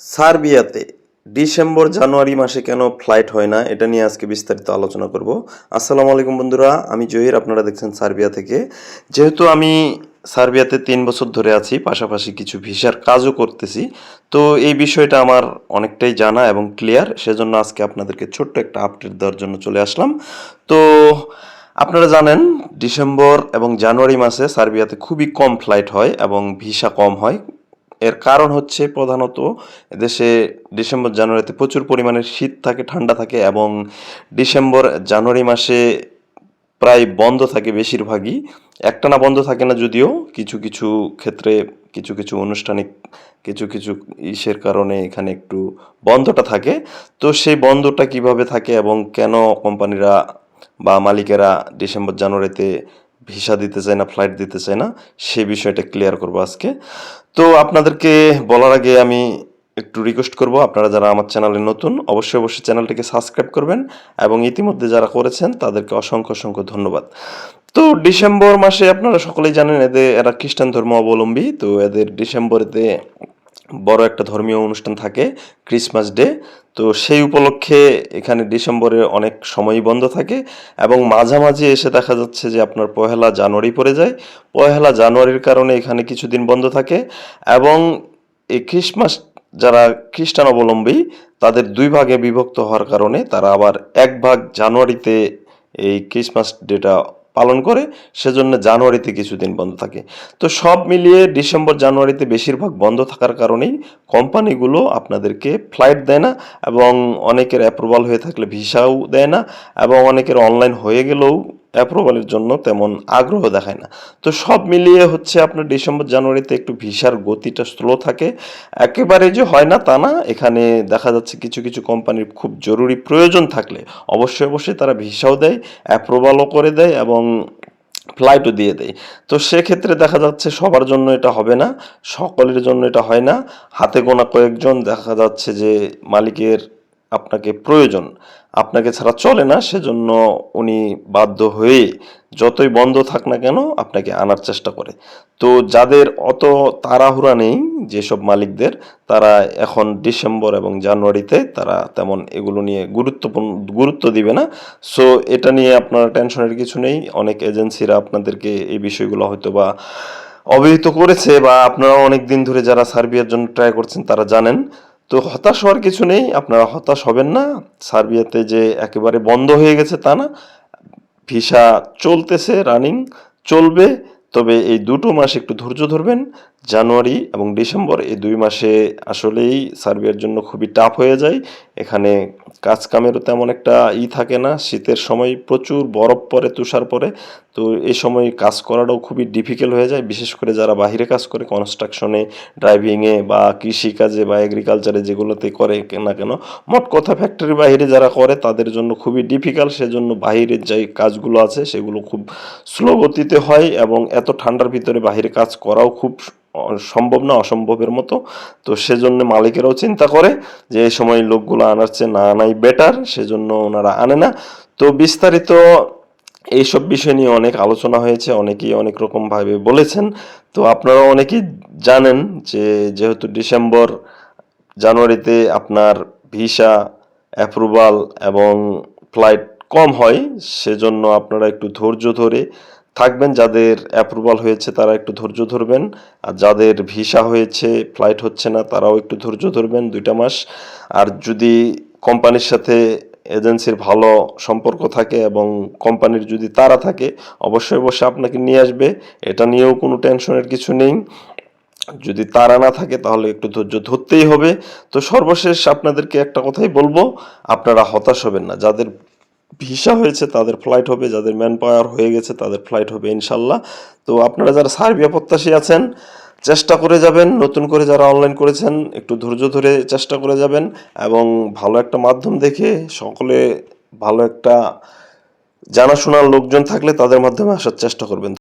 সার্বিয়াতে December, জানুয়ারি মাসে কেন flight হয় না, এটা নিয়ে আজকে বিস্তারিত আলোচনা করব। আসসালামু আলাইকুম বন্ধুরা, আমি জহির, আপনারা দেখছেন সার্বিয়া থেকে। যেহেতু আমি সার্বিয়াতে তিন বছর ধরে আছি, পাশাপাশি কিছু ভিসার কাজও করতেছি, তো এই বিষয়টা আমার অনেকটাই জানা এবং ক্লিয়ার, সেজন্য আজকে আপনাদেরকে ছোট্ট একটা আপডেট দেওয়ার জন্য চলে আসলাম। তো আপনারা জানেন, ডিসেম্বর এবং জানুয়ারি মাসে সার্বিয়াতে খুবই কম ফ্লাইট হয় এবং ভিসা কম হয়। এর কারণ হচ্ছে প্রধানত দেশে ডিসেম্বর, জানুয়ারিতে প্রচুর পরিমাণে শীত থাকে, ঠান্ডা থাকে এবং ডিসেম্বর, জানুয়ারি মাসে প্রায় বন্ধ থাকে বেশিরভাগই। একটানা বন্ধ থাকে না যদিও, কিছু কিছু ক্ষেত্রে কিছু কিছু আনুষ্ঠানিক কিছু কিছু ইসের কারণে এখানে একটু বন্ধটা থাকে। তো সেই বন্ধটা কীভাবে থাকে এবং কেন কোম্পানিরা বা মালিকেরা ডিসেম্বর, জানুয়ারিতে ভিসা দিতে চায় না ফ্লাইট দিতে চায় না, সে বিষয়টা ক্লিয়ার করব আজকে। তো আপনাদেরকে বলার আগে আমি একটু রিকোয়েস্ট করব, আপনারা যারা আমার চ্যানেলে নতুন, অবশ্যই অবশ্যই চ্যানেলটিকে সাবস্ক্রাইব করবেন এবং ইতিমধ্যে যারা করেছেন, তাদেরকে অসংখ্য অসংখ্য ধন্যবাদ। তো ডিসেম্বর মাসে আপনারা সকলেই জানেন এদের এরা খ্রিস্টান ধর্ম অবলম্বী, তো এদের ডিসেম্বরেতে বড় একটা ধর্মীয় অনুষ্ঠান থাকে ক্রিসমাস ডে তো সেই উপলক্ষে এখানে ডিসেম্বরে অনেক সময়ই বন্ধ থাকে এবং মাঝামাঝি এসে দেখা যাচ্ছে যে আপনার পহেলা জানুয়ারি পড়ে যায়। পহেলা জানুয়ারির কারণে এখানে কিছুদিন বন্ধ থাকে এবং এই ক্রিসমাস যারা খ্রিস্টান অবলম্বী, তাদের দুই ভাগে বিভক্ত হওয়ার কারণে তারা আবার এক ভাগ জানুয়ারিতে এই ক্রিসমাস ডেটা পালন করে, সেজন্য জানুয়ারিতে কিছুদিন বন্ধ থাকে। তো সব মিলিয়ে ডিসেম্বর, জানুয়ারিতে বেশিরভাগ বন্ধ থাকার কারণেই কোম্পানিগুলো আপনাদেরকে ফ্লাইট দেয় না এবং অনেকের অ্যাপ্রুভাল হয়ে থাকলে ভিসাও দেয় না এবং অনেকের অনলাইন হয়ে গেলেও অ্যাপ্রুভালের জন্য তেমন আগ্রহ দেখায় না। তো সব মিলিয়ে হচ্ছে আপনার ডিসেম্বর জানুয়ারিতে একটু ভিসার গতিটা স্লো থাকে। একেবারে যে হয় না তা না। এখানে দেখা যাচ্ছে কিছু কিছু কোম্পানির খুব জরুরি প্রয়োজন থাকলে অবশ্যই অবশ্যই তারা ভিসাও দেয় অ্যাপ্রুভালও করে দেয় এবং ফ্লাইটও দিয়ে দেয়। তো সেক্ষেত্রে দেখা যাচ্ছে সবার জন্য এটা হবে না, সকলের জন্য এটা হয় না। হাতে গোনা কয়েকজন দেখা যাচ্ছে যে মালিকের আপনাকে প্রয়োজন। আপনাকে ছাড়া চলে না, সেজন্য উনি বাধ্য হয়ে যতই বন্ধ থাক না কেন আপনাকে আনার চেষ্টা করে। তো যাদের অত তাড়াহুড়া নেই, যেসব মালিকদের, তারা এখন ডিসেম্বর এবং জানুয়ারিতে তারা তেমন এগুলো নিয়ে গুরুত্বপূর্ণ, গুরুত্ব দিবে না। সো এটা নিয়ে আপনার টেনশনের কিছু নেই। অনেক এজেন্সিরা আপনাদেরকে এই বিষয়গুলো হয়তো বা অবহিত করেছে বা আপনারা অনেক দিন ধরে যারা সার্বিয়ার জন্য ট্রাই করছেন, তারা জানেন। তো হতাশ হওয়ার কিছু নেই, আপনারা হতাশ হবেন না। সার্বিয়াতে যে একেবারে বন্ধ হয়ে গেছে তা না। ভিসা চলতেছে, রানিং চলবে, তবে এই দুটো মাস একটু ধৈর্য ধরবেন। জানুয়ারি এবং ডিসেম্বর এই দুই মাসে আসলেই সার্বিয়ার জন্য খুবই টাফ হয়ে যায়। এখানে কাজ কামেরও তেমন একটা ই থাকে না। শীতের সময় প্রচুর বরফ পড়ে, তুষার পরে তো এই সময় কাজ করাটাও খুবই ডিফিকাল্ট হয়ে যায়। বিশেষ করে যারা বাইরে কাজ করে কনস্ট্রাকশনে ড্রাইভিংয়ে বা কৃষিকাজে বা এগ্রিকালচারে যেগুলোতে করে না কেন, মোট কথা ফ্যাক্টরির বাইরে যারা করে, তাদের জন্য খুবই ডিফিকাল্ট সেজন্য বাইরের যে কাজগুলো আছে, সেগুলো খুব স্লো গতিতে হয় এবং এত ঠান্ডার ভিতরে বাইরে কাজ করাও খুব সম্ভব না, অসম্ভবের মতো। তো সেজন্য মালিকেরাও চিন্তা করে যে এই সময় লোকগুলো আনার চেয়ে না আনাই বেটার সেজন্য ওনারা আনে না। তো বিস্তারিত এইসব বিষয় নিয়ে অনেক আলোচনা হয়েছে, অনেকেই অনেক রকমভাবে বলেছেন। তো আপনারা অনেকেই জানেন যে যেহেতু ডিসেম্বর, জানুয়ারিতে আপনার ভিসা অ্যাপ্রুভাল এবং ফ্লাইট কম হয়, সেজন্য আপনারা একটু ধৈর্য ধরে থাকবেন, যাদের অ্যাপ্রুভাল হয়েছে তারা একটু ধৈর্য ধরবেন, আর যাদের ভিসা হয়েছে ফ্লাইট হচ্ছে না, তারাও একটু ধৈর্য ধরবেন দুইটা মাস। আর যদি কোম্পানির সাথে এজেন্সির ভালো সম্পর্ক থাকে এবং কোম্পানির যদি তারা থাকে, অবশ্যই অবশ্যই আপনাকে নিয়ে আসবে। এটা নিয়েও কোনো টেনশনের কিছু নেই। যদি তারা না থাকে, তাহলে একটু ধৈর্য ধরতেই হবে। তো সর্বশেষ আপনাদেরকে একটা কথাই বলব, আপনারা হতাশ হবেন না। যাদের ভিসা হয়েছে, তাদের ফ্লাইট হবে, যাদের ম্যান পাওয়ার হয়ে গেছে, তাদের ফ্লাইট হবে ইনশাল্লাহ। তো আপনারা যারা সার্বিয়া প্রত্যাশী আছেন, চেষ্টা করে যাবেন, নতুন করে যারা অনলাইন করেছেন, একটু ধৈর্য ধরে চেষ্টা করে যাবেন এবং ভালো একটা মাধ্যম দেখে সকলে ভালো একটা জানাশোনার লোকজন থাকলে তাদের মাধ্যমে আসার চেষ্টা করবেন।